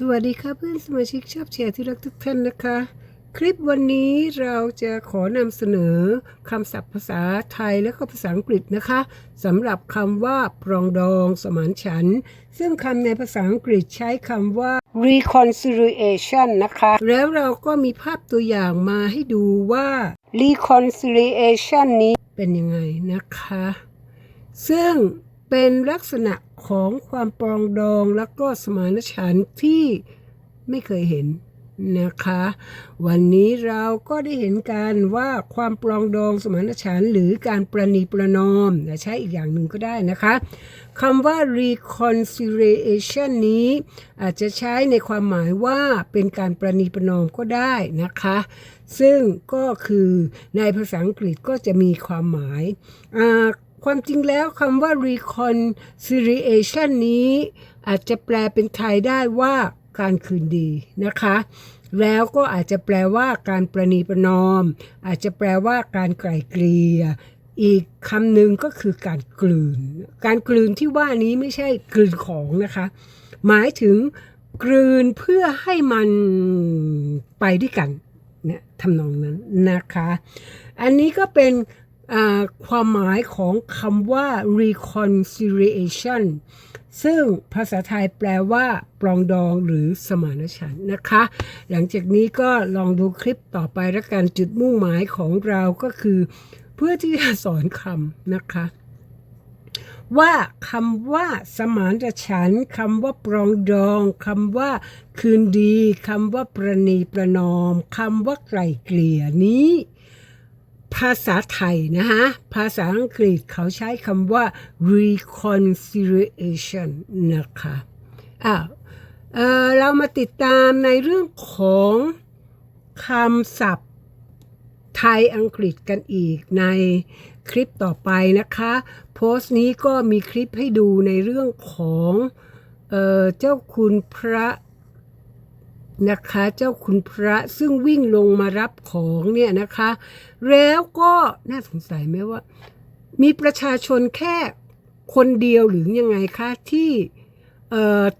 สวัสดีค่ะเพื่อนสมาชิกชอบแชร์ที่รักทุกท่านนะคะ คลิปวันนี้เราจะขอนำเสนอคำศัพท์ภาษาไทยและก็ภาษาอังกฤษนะคะสำหรับคำว่าปรองดองสมานฉันท์ซึ่งคำในภาษาอังกฤษใช้คำว่า reconciliation นะคะ แล้วเราก็มีภาพตัวอย่างมาให้ดูว่า reconciliation นี้เป็นยังไงนะคะ ซึ่ง เป็นลักษณะของความปรองดองและก็สมานฉันท์ที่ไม่เคยเห็นนะคะ วันนี้เราก็ได้เห็นกันว่าความปรองดองสมานฉันท์หรือการประนีประนอมและใช้อีกอย่างหนึ่งก็ได้นะคะคำว่า reconciliation นี้ อาจจะใช้ในความหมายว่าเป็นการประนีประนอมก็ได้นะคะ ซึ่งก็คือในภาษาอังกฤษก็จะมีความหมายอ่า ความจริงแล้วคำว่า reconciliation นี้อาจจะแปลเป็นไทยได้ว่าการคืนดีนะคะ แล้วก็อาจจะแปลว่าการประนีประนอม อาจจะแปลว่าการไกล่เกลี่ยอีกคำหนึ่งก็คือการกลืน การกลืนที่ว่านี้ไม่ใช่กลืนของนะคะ หมายถึงกลืนเพื่อให้มันไปด้วยกันเนี่ยทำนองนั้นนะคะ อันนี้ก็เป็น ความหมายของคำว่า reconciliation ซึ่งภาษาไทยแปลว่า ปรองดองหรือสมานฉันท์นะคะ หลังจากนี้ก็ลองดูคลิปต่อไปล้วกันจุดมุ่งหมายของเราก็คือ เพื่อที่จะสอนคำนะคะ ว่าคำว่าสมานฉันท์คำว่าปรองดองคำว่าคืนดีคำว่าประนีประนอมคำว่าไกล่เกลี่ยนี้ ภาษาไทยนะฮะ ภาษาอังกฤษเขาใช้คำว่า reconciliation นะคะอ้าวเเรามาติดตามในเรื่องของคำศัพท์ไทยอังกฤษกันอีกในคลิปต่อไปนะคะ โพสต์นี้ก็มีคลิปให้ดูในเรื่องของเออเจ้าคุณพระ นะคะ เจ้าคุณพระซึ่งวิ่งลงมารับของเนี่ยนะคะ แล้วก็น่าสงสัยไหมว่า มีประชาชนแค่คนเดียวหรือยังไงคะที่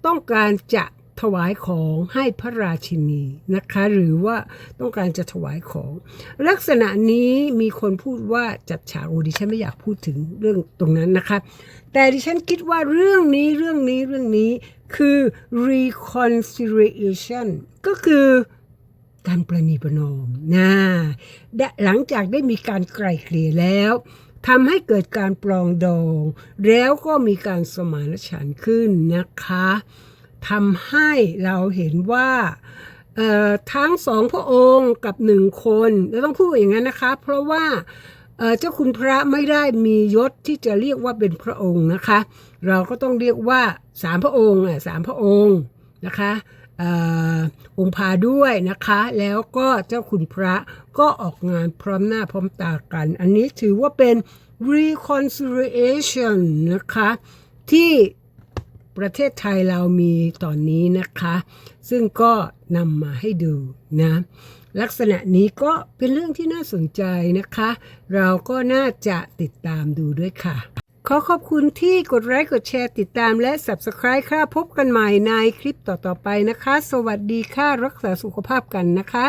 ต้องการจะถวายของให้พระราชินีนะคะ หรือว่าต้องการจะถวายของ ลักษณะนี้มีคนพูดว่าจัดฉากโอ้ดิฉันไม่อยากพูดถึงเรื่องตรงนั้นนะคะ แต่ดิฉันคิดว่าเรื่องนี้เรื่องนี้เรื่องนี้ คือ reconciliation ก็คือการประนีประนอมนะหลังจากได้มีการไกล่เกลี่ยแล้วทำให้เกิดการปรองดอง แล้วก็มีการสมานฉันท์ขึ้นนะคะทำให้เราเห็นว่าทั้งสองพระองค์กับหนึ่งคนเราต้องพูดอย่างนั้นนะคะ เพราะว่า เจ้าคุณพระไม่ได้มียศที่จะเรียกว่าเป็นพระองค์นะคะ เราก็ต้องเรียกว่าสามพระองค์อะสามพระองค์นะคะองค์พาด้วยนะคะ แล้วก็เจ้าคุณพระก็ออกงานพร้อมหน้าพร้อมตากัน อันนี้ถือว่าเป็น reconciliation นะคะ ที่ ประเทศไทยเรามีตอนนี้นะคะ ซึ่งก็นำมาให้ดูนะ ลักษณะนี้ก็เป็นเรื่องที่น่าสนใจนะคะ เราก็น่าจะติดตามดูด้วยค่ะ ขอขอบคุณที่กดไลค์กดแชร์ติดตามและ Subscribe ค่ะพบกันใหม่ในคลิปต่อๆไปนะคะ สวัสดีค่ะรักษาสุขภาพกันนะคะ